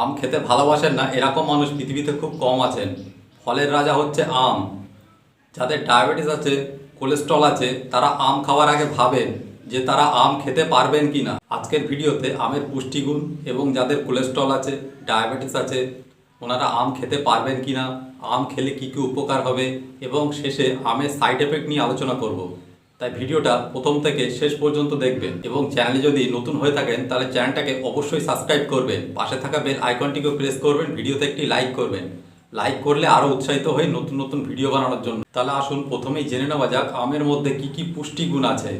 আম খেতে ভালোবাসেন না, এরকম মানুষ পৃথিবীতে খুব কম আছেন। ফলের রাজা হচ্ছে আম। যাদের ডায়াবেটিস আছে, কোলেস্ট্রল আছে, তারা আম খাওয়ার আগে ভাবেন যে তারা আম খেতে পারবেন কি না আজকের ভিডিওতে আমের পুষ্টিগুণ এবং যাদের কোলেস্ট্রল আছে, ডায়াবেটিস আছে, ওনারা আম খেতে পারবেন কি না আম খেলে কী কী উপকার হবে, এবং শেষে আমের সাইড এফেক্ট নিয়ে আলোচনা করব। তাই ভিডিওটা প্রথম থেকে শেষ পর্যন্ত দেখবেন এবং চ্যানেলে যদি নতুন হয়ে থাকেন, তাহলে চ্যানেলটাকে অবশ্যই সাবস্ক্রাইব করবেন। পাশে থাকা বেল আইকনটিকেও প্রেস করবেন, ভিডিওতে একটি লাইক করবেন। লাইক করলে আরও উৎসাহিত হয়ে নতুন নতুন ভিডিও বানানোর জন্য। তাহলে আসুন, প্রথমেই জেনে নেওয়া যাক আমের মধ্যে কি কি পুষ্টিগুণ আছে।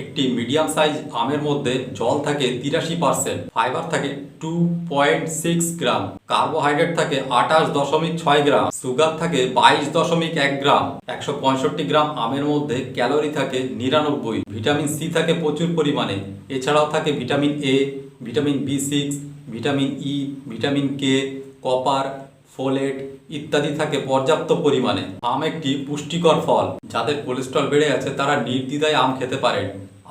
একটি মিডিয়াম সাইজ আমের মধ্যে জল থাকে তিরাশি পার্সেন্ট, ফাইবার থাকে two point six gram, carbohydrate থাকে আঠাশ দশমিক ছয় গ্রাম, সুগার থাকে বাইশ দশমিক এক গ্রাম, একশো পঁয়ষট্টি গ্রাম আমের মধ্যে ক্যালোরি থাকে নিরানব্বই, ভিটামিন সি থাকে প্রচুর পরিমাণে, এছাড়াও থাকে vitamin A, vitamin B six, vitamin E, vitamin K, copper folate ইত্যাদি থাকে পর্যাপ্ত পরিমাণে। আম একটি পুষ্টিকর ফল। যাদের কোলেস্ট্রল বেড়ে আছে তারা নির্দ্বিধায় আম খেতে পারেন।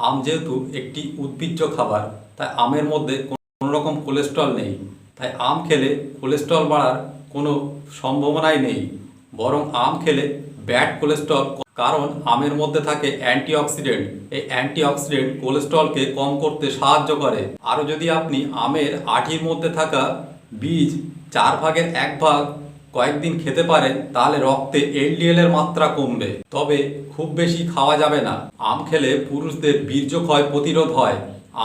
আম যেহেতু একটি উদ্ভিজ্জ খাবার, তাই আমের মধ্যে কোনো রকম কোলেস্ট্রল নেই। তাই আম খেলে কোলেস্ট্রল বাড়ার কোনো সম্ভাবনাই নেই। বরং আম খেলে ব্যাড কোলেস্ট্রল কারণ আমের মধ্যে থাকে অ্যান্টিঅক্সিডেন্ট। এই অ্যান্টিঅক্সিডেন্ট কোলেস্ট্রলকে কম করতে সাহায্য করে। আরও যদি আপনি আমের আঠির মধ্যে থাকা বীজ চার ভাগের এক ভাগ কয়েকদিন খেতে পারেন, তাহলে রক্তে এলডিএল এর মাত্রা কমবে। তবে খুব বেশি খাওয়া যাবে না। আম খেলে পুরুষদের বীর্যক্ষয় প্রতিরোধ হয়।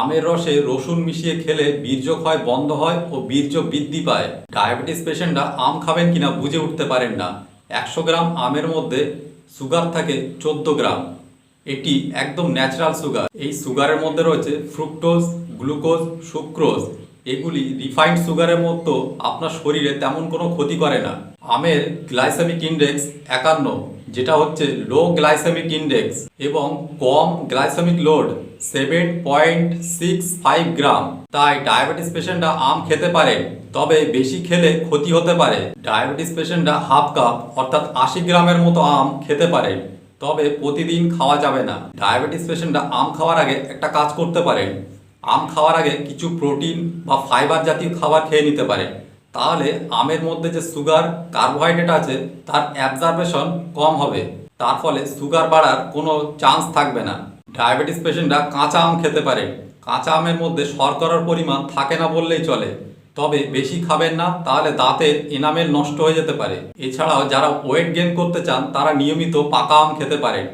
আমের রসে রসুন মিশিয়ে খেলে বীর্যক্ষয় বন্ধ হয় ও বীর্য বৃদ্ধি পায়। ডায়াবেটিস পেশেন্টরা আম খাবেন কিনা বুঝে উঠতে পারেন না। একশো গ্রাম আমের মধ্যে সুগার থাকে চোদ্দ গ্রাম। এটি একদম ন্যাচারাল সুগার। এই সুগারের মধ্যে রয়েছে ফ্রুক্টোজ, গ্লুকোজ, সুক্রোজ। এগুলি রিফাইন্ড সুগারের মতো আপনার শরীরে তেমন কোনো ক্ষতি করে না। আমের গ্লাইসেমিক ইন্ডেক্স একান্ন, যেটা হচ্ছে লো গ্লাইসেমিক ইন্ডেক্স এবং কম glycemic load seven point six five gram. তাই ডায়াবেটিস পেশেন্টরা আম খেতে পারে, তবে বেশি খেলে ক্ষতি হতে পারে। ডায়াবেটিস পেশেন্টরা হাফ কাপ অর্থাৎ আশি গ্রামের মতো আম খেতে পারে, তবে প্রতিদিন খাওয়া যাবে না। ডায়াবেটিস পেশেন্টরা আম খাওয়ার আগে একটা কাজ করতে পারেন আম খাওয়ার আগে কিছু প্রোটিন বা ফাইবার জাতীয় খাবার খেয়ে নিতে পারেন তাহলে আমের মধ্যে যে সুগার, কার্বোহাইড্রেট আছে, তার অ্যাবজারভেশন কম হবে। তার ফলে সুগার বাড়ার কোনো চান্স থাকবে না। ডায়াবেটিস পেশেন্টরা কাঁচা আম খেতে পারে। কাঁচা আমের মধ্যে শর্করার পরিমাণ থাকে না বললেই চলে। তবে বেশি খাবেন না, তাহলে দাঁতের এনামেল নষ্ট হয়ে যেতে পারে। এছাড়াও যারা ওয়েট গেন করতে চান, তারা নিয়মিত পাকা আম খেতে পারেন।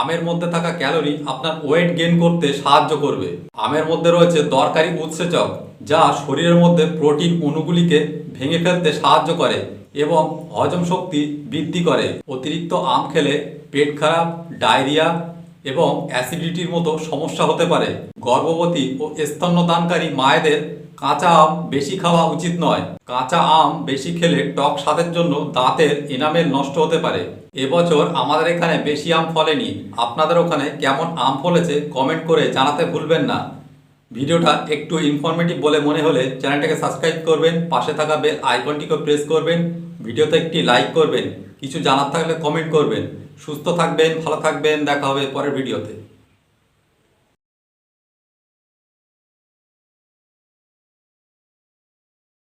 আমের মধ্যে থাকা ক্যালোরি আপনার ওয়েট গেন করতে সাহায্য করবে। আমের মধ্যে রয়েছে দরকারি উৎসেচক, যা শরীরের মধ্যে প্রোটিন অণুগুলিকে ভেঙে ফেলতে সাহায্য করে এবং হজম শক্তি বৃদ্ধি করে। অতিরিক্ত আম খেলে পেট খারাপ, ডায়রিয়া এবং অ্যাসিডিটির মতো সমস্যা হতে পারে। গর্ভবতী ও স্তন্যদানকারী মায়েদের কাঁচা আম বেশি খাওয়া উচিত নয়। কাঁচা আম বেশি খেলে টক স্বাদের জন্য দাঁতের এনামেল নষ্ট হতে পারে। এবছর আমাদের এখানে বেশি আম ফলেনি। আপনাদের ওখানে কেমন আম ফলেছে কমেন্ট করে জানাতে ভুলবেন না। ভিডিওটা একটু ইনফরমেটিভ বলে মনে হলে চ্যানেলটাকে সাবস্ক্রাইব করবেন, পাশে থাকা বেল আইকনটিকে প্রেস করবেন, ভিডিওতে একটি লাইক করবেন, কিছু জানার থাকলে কমেন্ট করবেন। সুস্থ থাকবেন, ভালো থাকবেন, দেখা হবে পরের ভিডিওতে।